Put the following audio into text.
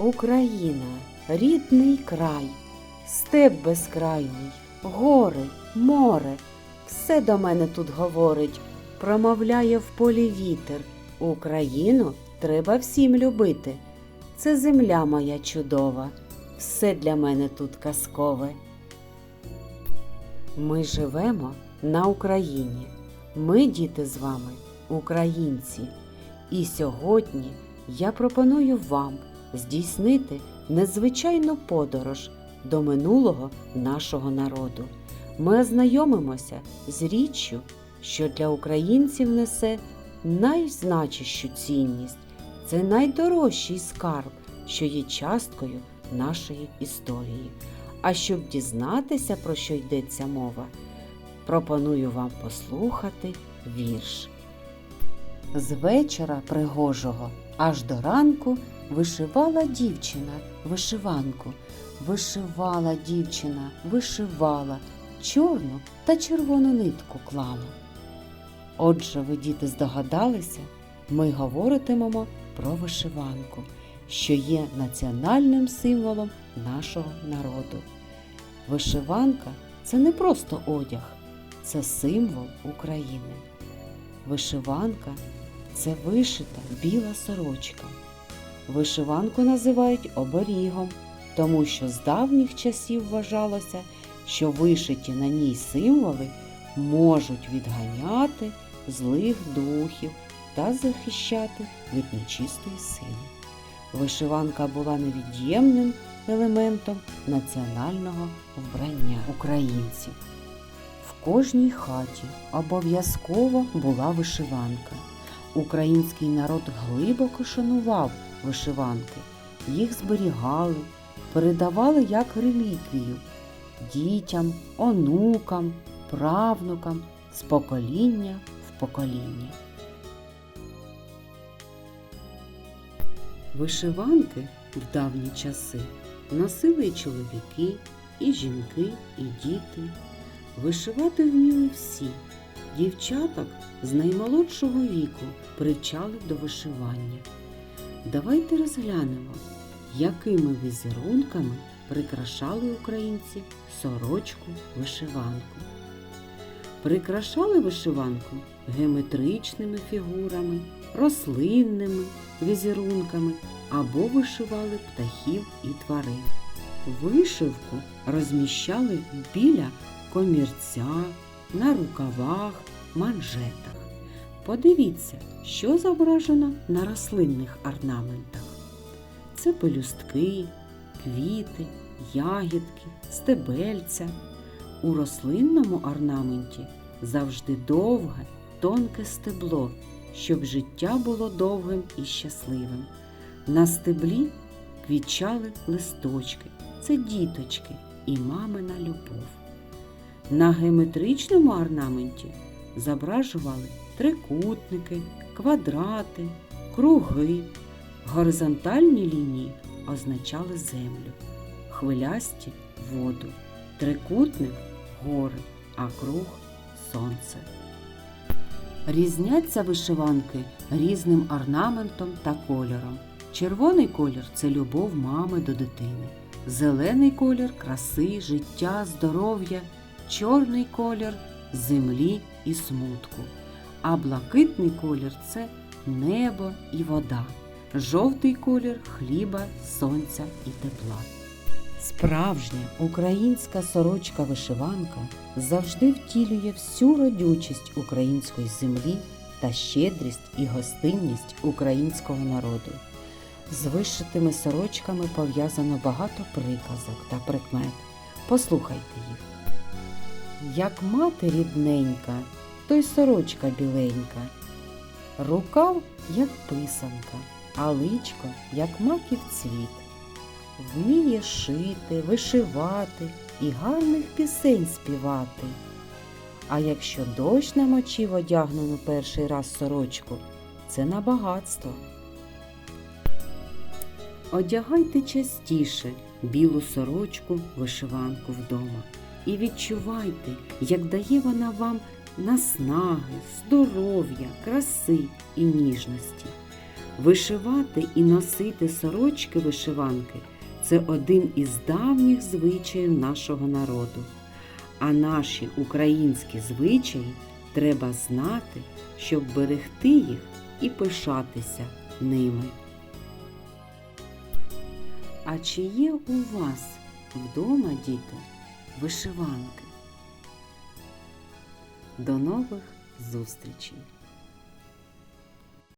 Україна, рідний край, степ безкрайний, гори, море, все до мене тут говорить, промовляє в полі вітер. Україну треба всім любити. Це земля моя чудова, все для мене тут казкове. Ми живемо на Україні. Ми, діти, з вами, українці. І сьогодні я пропоную вам здійснити незвичайну подорож до минулого нашого народу. Ми ознайомимося з річчю, що для українців несе найзначущу цінність. Це найдорожчий скарб, що є часткою нашої історії. А щоб дізнатися, про що йдеться мова, пропоную вам послухати вірш. З вечора пригожого аж до ранку вишивала дівчина вишиванку. Вишивала дівчина, вишивала, чорну та червону нитку клала. Отже, ви, діти, здогадалися, ми говоритимемо про вишиванку, що є національним символом нашого народу. Вишиванка це не просто одяг, це символ України. Вишиванка це вишита біла сорочка. Вишиванку називають оберігом, тому що з давніх часів вважалося, що вишиті на ній символи можуть відганяти злих духів та захищати від нечистої сили. Вишиванка була невід'ємним елементом національного вбрання українців. В кожній хаті обов'язково була вишиванка. Український народ глибоко шанував вишиванки, їх зберігали, передавали як реліквію дітям, онукам, правнукам з покоління в покоління. Вишиванки в давні часи носили і чоловіки, і жінки, і діти. Вишивати вміли всі. Дівчаток з наймолодшого віку привчали до вишивання. Давайте розглянемо, якими візерунками прикрашали українці сорочку вишиванку. Прикрашали вишиванку геометричними фігурами, рослинними візерунками або вишивали птахів і тварин. Вишивку розміщали біля комірця, на рукавах, манжетах. Подивіться, що зображено на рослинних орнаментах. Це пелюстки, квіти, ягідки, стебельця. У рослинному орнаменті завжди довге, тонке стебло, щоб життя було довгим і щасливим. На стеблі квічали листочки, це діточки і мамина любов. На геометричному орнаменті зображували трикутники, квадрати, круги. Горизонтальні лінії означали землю, хвилясті воду, трикутник гори, а круг сонце. Різняться вишиванки різним орнаментом та кольором. Червоний колір це любов мами до дитини, зелений колір краси, життя, здоров'я, чорний колір землі і смутку, а блакитний колір це небо і вода, жовтий колір хліба, сонця і тепла. Справжня українська сорочка-вишиванка завжди втілює всю родючість української землі та щедрість і гостинність українського народу. З вишитими сорочками пов'язано багато приказок та прикмет. Послухайте їх. Як мати рідненька, то й сорочка біленька, рукав, як писанка, а личко, як маків цвіт. Вміє шити, вишивати і гарних пісень співати. А якщо дощ намочив одягнену перший раз сорочку, це на багатство. Одягайте частіше білу сорочку, вишиванку вдома і відчувайте, як дає вона вам наснаги, здоров'я, краси і ніжності. Вишивати і носити сорочки вишиванки це один із давніх звичаїв нашого народу. А наші українські звичаї треба знати, щоб берегти їх і пишатися ними. А чи є у вас вдома, діти, вишиванки? До нових зустрічей!